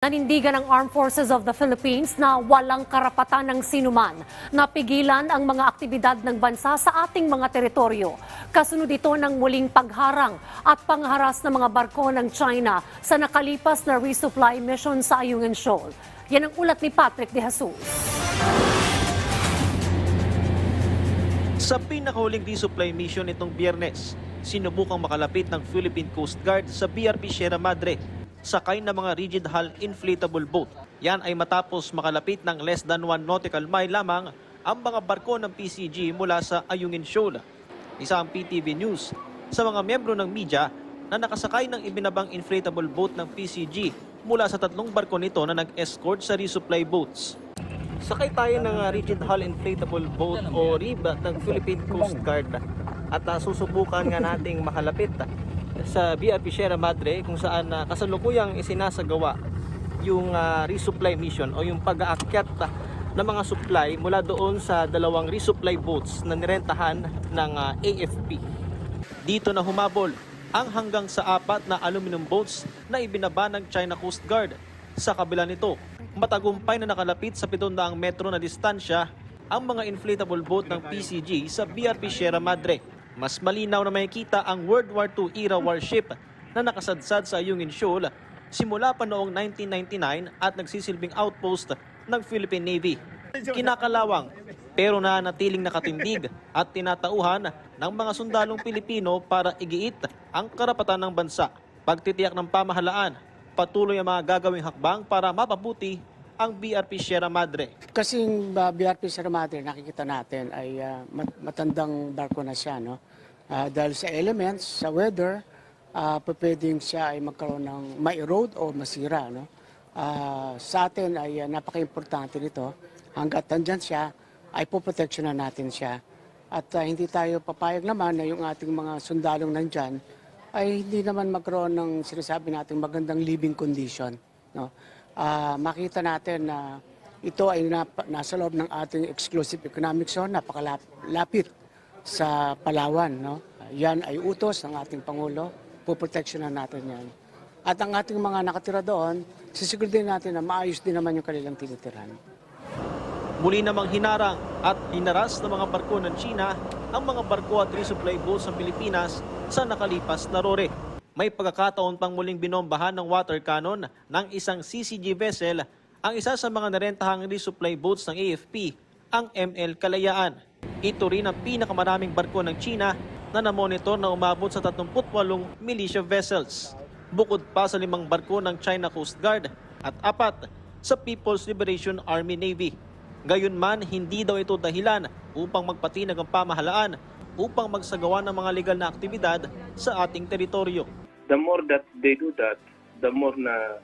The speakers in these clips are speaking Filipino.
Nanindigan ng Armed Forces of the Philippines na walang karapatan ng sinuman na pigilan ang mga aktibidad ng bansa sa ating mga teritoryo. Kasunod ito ng muling pagharang at pangharas ng mga barko ng China sa nakalipas na resupply mission sa Ayungin Shoal. Yan ang ulat ni Patrick De Jesus. Sa pinakahuling resupply mission itong biyernes, sinubukang makalapit ng Philippine Coast Guard sa BRP Sierra Madre sakay ng mga rigid hull inflatable boat. Yan ay matapos makalapit ng less than 1 nautical mile lamang ang mga barko ng PCG mula sa Ayungin Shoal. Isa ang PTV News sa mga miyembro ng media na nakasakay ng ibinabang inflatable boat ng PCG mula sa tatlong barko nito na nag-escort sa resupply boats. Sakay tayo ng uh, rigid hull inflatable boat o RIB ng Philippine Coast Guard at uh, susubukan nga nating makalapit sa BRP Sierra Madre kung saan uh, kasalukuyang isinasagawa yung uh, resupply mission o yung pag-aakyat uh, ng mga supply mula doon sa dalawang resupply boats na nirentahan ng uh, AFP. Dito na humabol ang hanggang sa apat na aluminum boats na ibinaba ng China Coast Guard. Sa kabila nito, matagumpay na nakalapit sa 700 metro na distansya ang mga inflatable boat ng PCG sa BRP Sierra Madre. Mas malinaw na makikita ang World War II era warship na nakasadsad sa Ayungin Shoal simula pa noong 1999 at nagsisilbing outpost ng Philippine Navy. Kinakalawang pero nanatiling nakatindig at tinatauhan ng mga sundalong Pilipino para igiit ang karapatan ng bansa. Pagtitiyak ng pamahalaan, patuloy ang mga gagawing hakbang para mapabuti ang BRP Sierra Madre. Kasing uh, BRP Sierra Madre, nakikita natin ay ah, mat- matandang barko na siya. No? Ah, dahil sa elements, sa weather, uh, pwedeng siya ay magkaroon ng ma-erode o masira. No? Ah, sa atin ay ah, napaka-importante nito. Hanggat nandyan siya, ay poproteksyonan natin siya. At ah, hindi tayo papayag naman na yung ating mga sundalong nandyan ay hindi naman magkaroon ng sinasabi natin magandang living condition. No? Ah, makita natin na ito ay nap- nasa loob ng ating exclusive economic zone, napakalapit sa Palawan. No? Yan ay utos ng ating Pangulo, puproteksyonan natin yan. At ang ating mga nakatira doon, sisiguraduhin natin na maayos din naman yung kanilang tinitirahan. Muli namang hinarang at hinaras ng mga barko ng China ang mga barko at resupply boats ng Pilipinas sa nakalipas na rore. May pagkakataon pang muling binombahan ng water cannon ng isang CCG vessel ang isa sa mga narentahang resupply boats ng AFP, ang ML Kalayaan. Ito rin ang pinakamaraming barko ng China na namonitor na umabot sa 38 militia vessels. Bukod pa sa limang barko ng China Coast Guard at apat sa People's Liberation Army Navy. Gayunman, hindi daw ito dahilan upang magpatinag ang pamahalaan upang magsagawa ng mga legal na aktibidad sa ating teritoryo. The more that they do that, the more na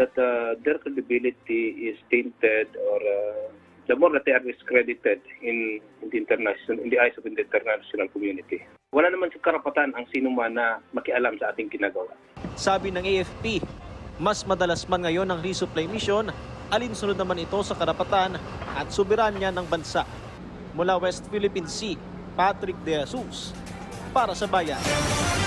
that uh, their credibility is tainted or uh, the more that they are discredited in, in the international in the eyes of the international community. Wala naman sa karapatan ang sino man na makialam sa ating ginagawa. Sabi ng AFP, mas madalas man ngayon ang resupply mission, alinsunod naman ito sa karapatan at soberanya ng bansa. Mula West Philippine Sea, Patrick De Jesus, para sa Bayan.